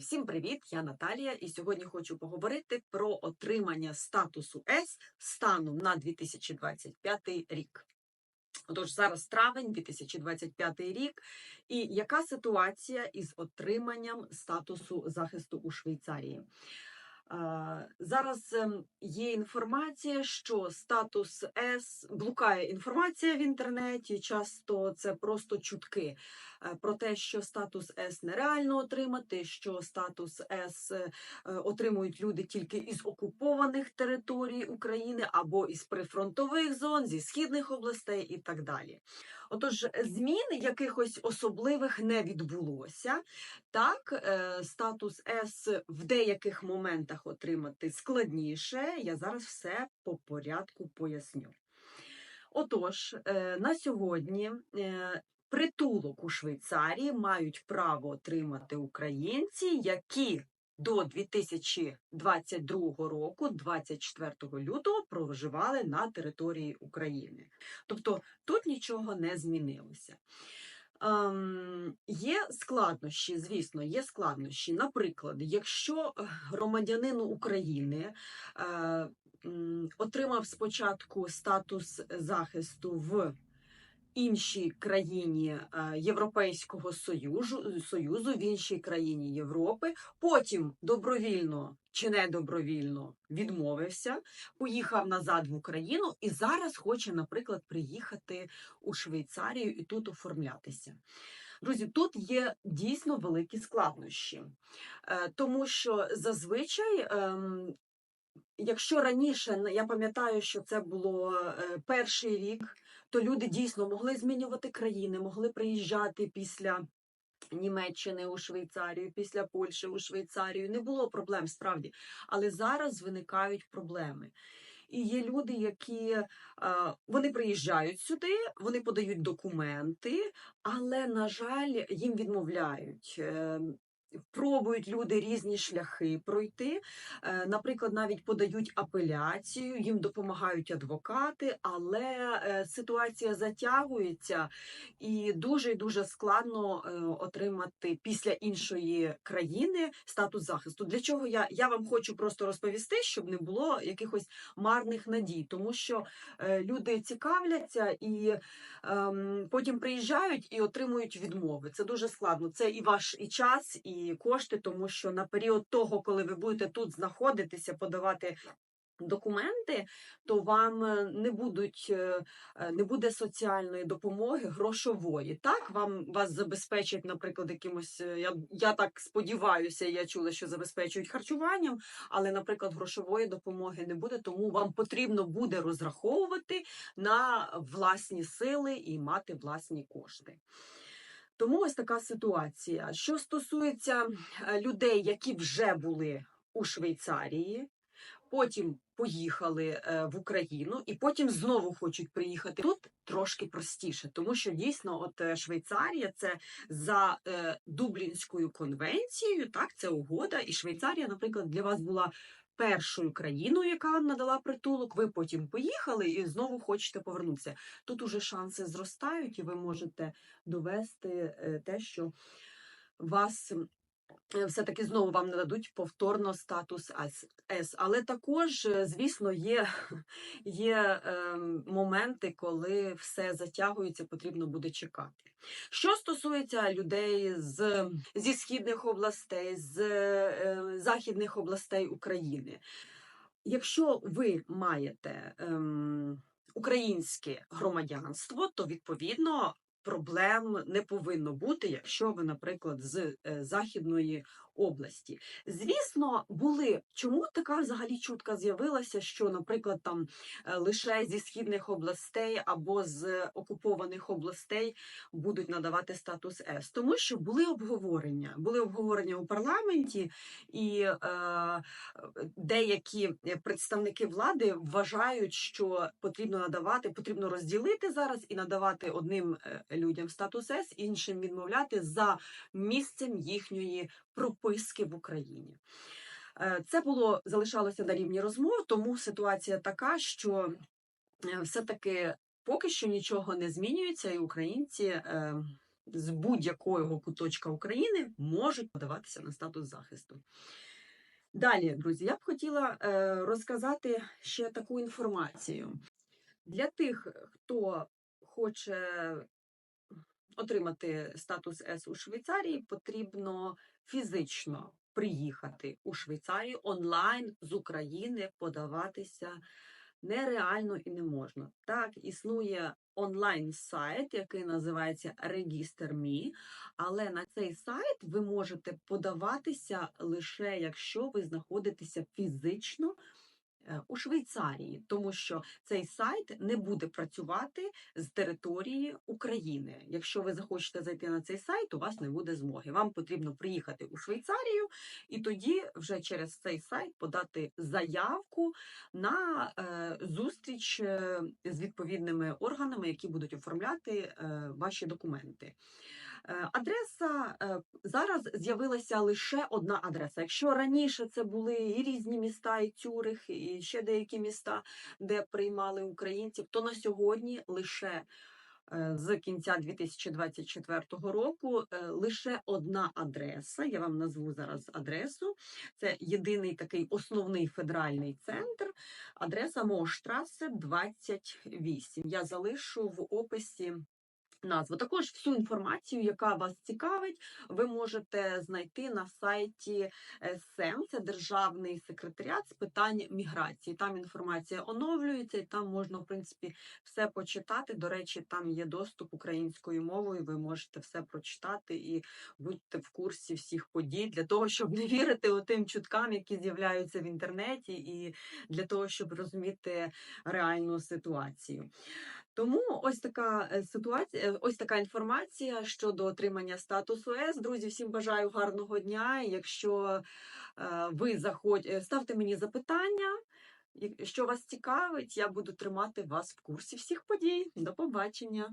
Всім привіт! Я Наталія, і сьогодні хочу поговорити про отримання статусу С станом на 2025 рік. Отож, зараз травень 2025 рік. І яка ситуація із отриманням статусу захисту у Швейцарії? Зараз ем, є інформація, що статус С блукає інформація в інтернеті. Часто це просто чутки е, про те, що статус С нереально отримати, що статус С е, отримують люди тільки із окупованих територій України або із прифронтових зон, зі східних областей і так далі. Отож, змін якихось особливих не відбулося. Так, е, статус С в деяких моментах отримати складніше. Я зараз все по порядку поясню. Отож, е, на сьогодні е, притулок у Швейцарії мають право отримати українці, які до 2022 року, 24 лютого, проживали на території України. Тобто тут нічого не змінилося. Ем, є складнощі, звісно, є складнощі. Наприклад, якщо е, громадянин України е, отримав спочатку статус захисту в іншій країні е, Європейського Союзу, Союзу, в іншій країні Європи, потім добровільно чи не добровільно відмовився, поїхав назад в Україну і зараз хоче, наприклад, приїхати у Швейцарію і тут оформлятися. Друзі, тут є дійсно великі складнощі, Е, тому що зазвичай. ем, Якщо раніше я пам'ятаю, що це було е, перший рік, то люди дійсно могли змінювати країни, могли приїжджати після Німеччини у Швейцарію, після Польщі у Швейцарію. Не було проблем справді, але зараз виникають проблеми. І є люди, які вони приїжджають сюди, вони подають документи, але, на жаль, їм відмовляють. Пробують люди різні шляхи пройти. Е, Наприклад, навіть подають апеляцію, їм допомагають адвокати, але е, ситуація затягується і дуже і дуже складно е, отримати після іншої країни статус захисту. Для чого я, я вам хочу просто розповісти, щоб не було якихось марних надій, тому що люди цікавляться і ем, потім приїжджають і отримують відмови. Це дуже складно. Це і ваш і час, і кошти, тому що на період того, коли ви будете тут знаходитися, подавати. Документи, то вам е, не будуть е, е, не буде соціальної допомоги грошової. Так вам вас забезпечать, наприклад, якимось. Я я так сподіваюся, я чула, що забезпечують харчуванням, але, наприклад, грошової допомоги не буде, тому вам потрібно буде розраховувати на власні сили і мати власні кошти. Тому ось така ситуація. Що стосується е, людей, які вже були у Швейцарії, потім поїхали е, в Україну і потім знову хочуть приїхати. Тут трошки простіше, тому що дійсно, от е, Швейцарія це за Дублінською конвенцією, так це угода, і Швейцарія, наприклад, для вас була. Першою країною, яка надала притулок, ви потім поїхали і знову хочете повернутися. Тут уже шанси зростають, і ви можете довести е, те, що вас все-таки знову вам нададуть повторно статус С. Але також, е, звісно, є, є е, моменти, коли все затягується, потрібно буде чекати. Що стосується людей з, зі східних областей, з е, західних областей України, якщо ви маєте ем, українське громадянство, то відповідно проблем не повинно бути, якщо ви, наприклад, з е, західної області. Звісно, були. Чому така взагалі чутка з'явилася, що, наприклад, там е, лише зі східних областей або з окупованих областей будуть надавати статус С, тому що були обговорення, були обговорення у парламенті, і е, деякі представники влади вважають, що потрібно надавати, потрібно розділити зараз і надавати одним е, людям статус С, іншим відмовляти за місцем їхньої прописки в Україні. Е, Це було залишалося на рівні розмов, тому ситуація така, що е, все-таки поки що нічого не змінюється, і українці е, з будь-якого куточка України можуть подаватися на статус захисту. Далі, друзі, я б хотіла розказати ще таку інформацію. Для тих, хто хоче отримати статус С у Швейцарії, потрібно фізично приїхати у Швейцарію онлайн з України подаватися нереально і не можна. Так, існує онлайн-сайт, який називається Register.me, але на цей сайт ви можете подаватися лише якщо ви знаходитеся фізично у Швейцарії, тому що цей сайт не буде працювати з території України. Якщо ви захочете зайти на цей сайт, у вас не буде змоги. Вам потрібно приїхати у Швейцарію і тоді вже через цей сайт подати заявку на е, зустріч е, з відповідними органами, які будуть оформляти е, ваші документи. Е, Адреса е, зараз з'явилася лише одна адреса. Якщо раніше це були і різні міста, і Цюрих, і ще деякі міста, де приймали українців, то на сьогодні лише е, з кінця 2024 року лише одна адреса. Я вам назву зараз адресу. Це єдиний такий основний федеральний центр. Адреса Моштрасе 28. Я залишу в описі назву. Також всю інформацію, яка вас цікавить, ви можете знайти на сайті СЕМ, це Державний секретаріат з питань міграції. Там інформація оновлюється, і там можна, в принципі, все почитати. До речі, там є доступ українською мовою. Ви можете все прочитати і будьте в курсі всіх подій для того, щоб не вірити тим чуткам, які з'являються в інтернеті, і для того, щоб розуміти реальну ситуацію. Тому ось така е, ситуація, е, ось така інформація щодо отримання статусу С. Друзі, всім бажаю гарного дня. Якщо е, ви заходь, ставте мені запитання. Що вас цікавить, я буду тримати вас в курсі всіх подій. До побачення.